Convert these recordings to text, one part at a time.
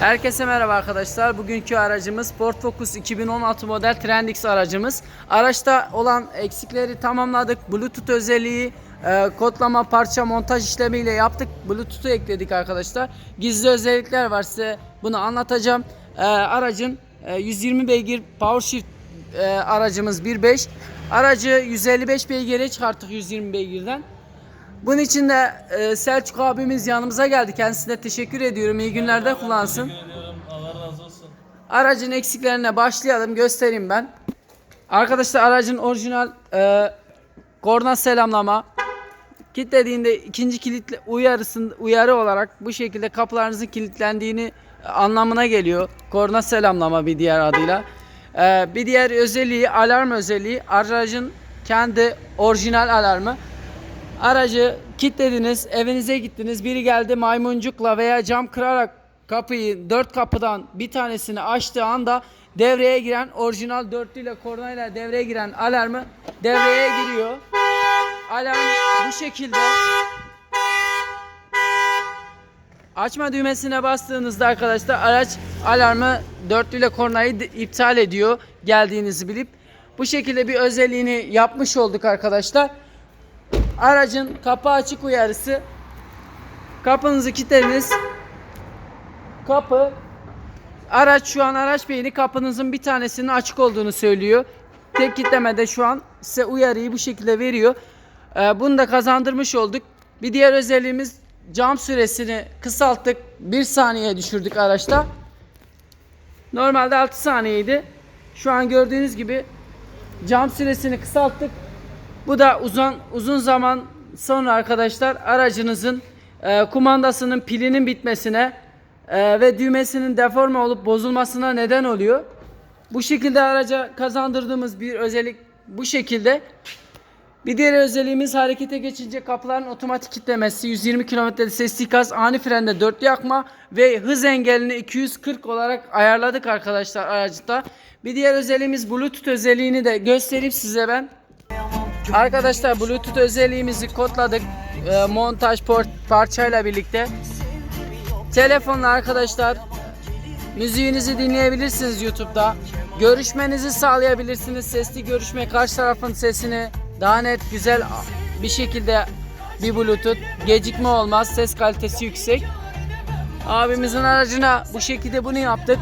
Herkese merhaba arkadaşlar. Bugünkü aracımız Ford Focus 2016 model Trendix aracımız. Araçta olan eksikleri tamamladık. Bluetooth özelliği, e, kodlama, parça montaj işlemiyle yaptık. Bluetooth'u ekledik arkadaşlar. Gizli özellikler var size bunu anlatacağım. E, aracın e, 120 beygir Power Shift e, aracımız 1.5. Aracı 155 beygire çıkarttık 120 beygirden. Bunun için de e, Selçuk abimiz yanımıza geldi. Kendisine teşekkür ediyorum. İyi günlerde kullansın. Allah razı olsun. Aracın eksiklerine başlayalım. Göstereyim ben. Arkadaşlar aracın orijinal e, korna selamlama. Kilitlediğinde ikinci kilit uyarısın uyarı olarak bu şekilde kapılarınızın kilitlendiğini anlamına geliyor. Korna selamlama bir diğer adıyla. E, bir diğer özelliği alarm özelliği. Aracın kendi orijinal alarmı. Aracı kilitlediniz, evinize gittiniz. Biri geldi maymuncukla veya cam kırarak kapıyı dört kapıdan bir tanesini açtığı anda devreye giren orijinal dörtlüyle kornayla devreye giren alarmı devreye giriyor. Alarm bu şekilde Açma düğmesine bastığınızda arkadaşlar araç alarmı dörtlüyle kornayı iptal ediyor geldiğinizi bilip bu şekilde bir özelliğini yapmış olduk arkadaşlar. Aracın kapı açık uyarısı. Kapınızı kilitlediniz. Kapı Araç şu an araç beyni kapınızın bir tanesinin açık olduğunu söylüyor. Tek kitlemede şu an size uyarıyı bu şekilde veriyor. Ee, bunu da kazandırmış olduk. Bir diğer özelliğimiz cam süresini kısalttık. 1 saniye düşürdük araçta. Normalde 6 saniyeydi. Şu an gördüğünüz gibi cam süresini kısalttık. Bu da uzun uzun zaman sonra arkadaşlar aracınızın e, kumandasının pilinin bitmesine e, ve düğmesinin deforme olup bozulmasına neden oluyor. Bu şekilde araca kazandırdığımız bir özellik bu şekilde. Bir diğer özelliğimiz harekete geçince kapıların otomatik kilitlemesi, 120 km'de sesli ikaz, ani frende dörtlü yakma ve hız engelini 240 olarak ayarladık arkadaşlar aracıda. Bir diğer özelliğimiz Bluetooth özelliğini de göstereyim size ben. Arkadaşlar Bluetooth özelliğimizi kodladık. Ee, montaj port parçayla birlikte. Telefonla arkadaşlar müziğinizi dinleyebilirsiniz YouTube'da. Görüşmenizi sağlayabilirsiniz. Sesli görüşme karşı tarafın sesini daha net güzel bir şekilde bir Bluetooth gecikme olmaz. Ses kalitesi yüksek. Abimizin aracına bu şekilde bunu yaptık.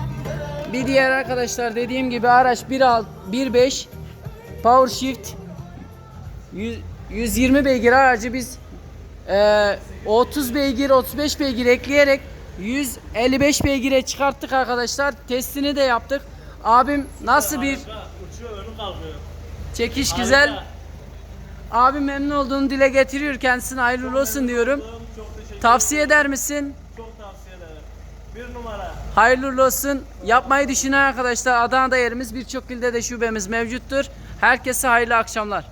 Bir diğer arkadaşlar dediğim gibi araç 1.6 1.5 Power Shift 100 120 beygir aracı biz e, 30 beygir 35 beygir ekleyerek 155 beygire çıkarttık arkadaşlar. Testini de yaptık. Abim nasıl bir çekiş güzel. Abim memnun olduğunu dile getiriyor. Kendisine hayırlı olsun diyorum. Tavsiye eder misin? Çok tavsiye ederim. Bir numara. Hayırlı olsun. Yapmayı düşünen arkadaşlar Adana'da yerimiz birçok ilde de şubemiz mevcuttur. Herkese hayırlı akşamlar.